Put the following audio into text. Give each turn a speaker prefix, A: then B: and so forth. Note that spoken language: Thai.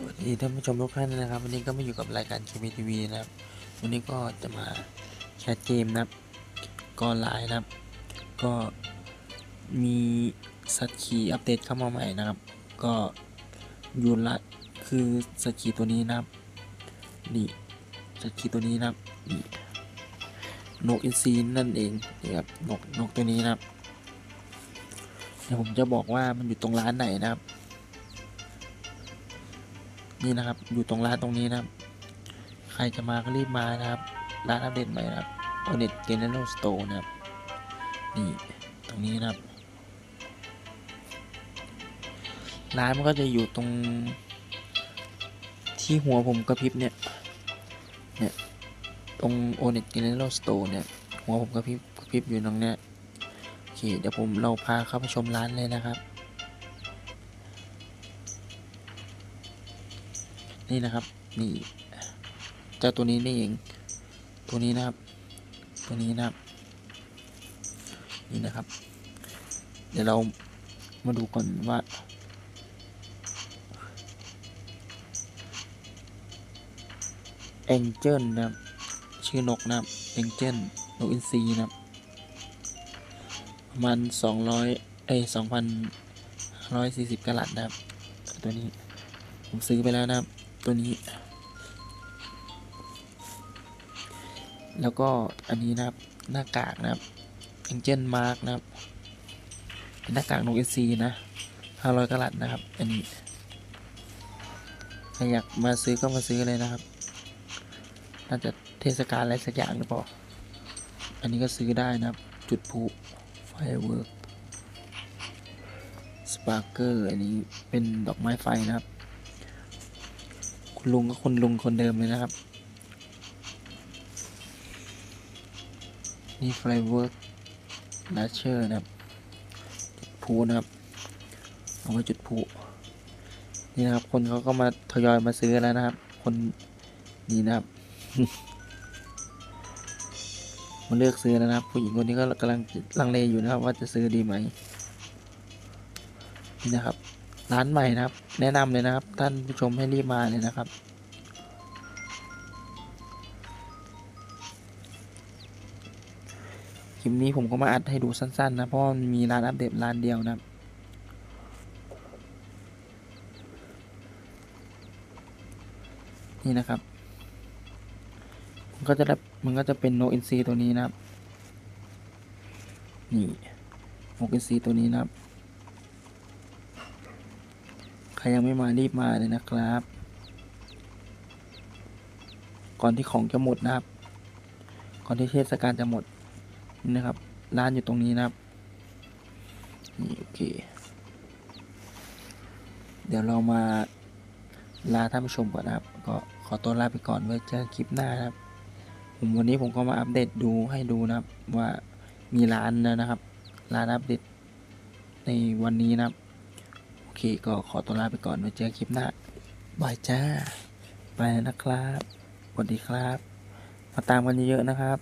A: สวัสดีท่านผู้ชมทุกท่านนะครับ วันนี้ก็มาอยู่กับรายการเคมีทีวีนะครับ วันนี้ก็จะมาแคสเกมนะครับก็ไลน์นะครับ ก็มีสัตว์ขี่อัปเดตเข้ามาใหม่นะครับ ก็ยูนละคือสัตว์ขี่ตัวนี้นะครับนี่สัตว์ขี่ตัวนี้นะครับนี่นกอินทรีนั่นเองนี่ครับนกนกตัวนี้นะครับเดี๋ยวผมจะบอกว่ามันอยู่ตรงร้านไหนนะครับ นี่นะครับ อยู่ตรงร้านตรงนี้นะครับ ใครจะมาก็รีบมานะครับ ร้านอัปเดตใหม่นะครับ o n e t General Store นะครับ นี่ตรงนี้นะครับ ร้านมันก็จะอยู่ตรง ที่หัวผมกระพริบเนี่ย เนี่ย ตรง o n e t General Store เนี่ย หัวผมกระพริบกระพริบอยู่ตรงเนี้ยโอเค เดี๋ยวผมเราพาเข้าไปชมร้านเลยนะครับ นี่นะครับ นี่เจ้าตัวนี้นี่เองตัวนี้นะครับ ตัวนี้นะครับ นี่นะครับ เดี๋ยวเรามาดูก่อนว่าเอ็งเจิลนะครับ ชื่อนกนะครับเอ็งเจิลนกอินทรีนะครับ ประมาณสองร้อยเอ้สองพันร้อยสี่สิบกะลัดนะครับ ตัวนี้ ผมซื้อไปแล้วนะครับ ตัวนี้ แล้วก็อันนี้นะครับหน้ากากนะครับ Angel Mark นะครับ เป็นหน้ากากนกเอซีนะ500กะลัดนะครับ อันนี้ใครอยากมาซื้อก็มาซื้อเลยนะครับ น่าจะเทศกาลอะไรสักอย่างหรือเปล่า อันนี้ก็ซื้อได้นะครับ จุดพุไฟเวิร์กสปาร์เกอร์ อันนี้เป็นดอกไม้ไฟนะครับ คุณลุงก็คนลุงคนเดิมเลยนะครับ นี่ไฟเวิร์กนัชเชอร์นะครับจุดพลุนะครับ เอาไว้จุดพลุนี่นะครับ คนเขาก็มาทยอยมาซื้อแล้วนะครับ คนนี่นะครับมาเลือกซื้อนะครับ ผู้หญิงคนนี้ก็กำลังลังเลอยู่นะครับ ว่าจะซื้อดีไหมนี่นะครับ ร้านใหม่นะครับ แนะนำเลยนะครับ ท่านผู้ชมให้รีบมาเลยนะครับ คลิปนี้ผมก็มาอัดให้ดูสั้น ๆ นะ เพราะมันมีร้านอัปเดตร้านเดียวนะครับนี่นะครับ มันก็จะได้มันก็จะเป็นนกอินทรีตัวนี้นะครับ นี่นกอินทรีตัวนี้นะครับ ใครยังไม่มารีบมาเลยนะครับ ก่อนที่ของจะหมดนะครับ ก่อนที่เทศกาลจะหมดนี่นะครับ ร้านอยู่ตรงนี้นะครับ นี่โอเค เดี๋ยวเรามาลาท่านผู้ชมก่อนนะครับ ก็ขอตัวลาไปก่อนไว้เจอคลิปหน้านะครับ ผมวันนี้ผมก็มาอัปเดตดูให้ดูนะครับว่ามีร้านแล้วนะครับ ร้านอัปเดตในวันนี้นะครับ คก็ขอตัวลาไปก่อนไว้เจอคลิปหน้าบายจ้า ไปนะครับสวัสดีครับ มาตามกันเยอะๆนะครับ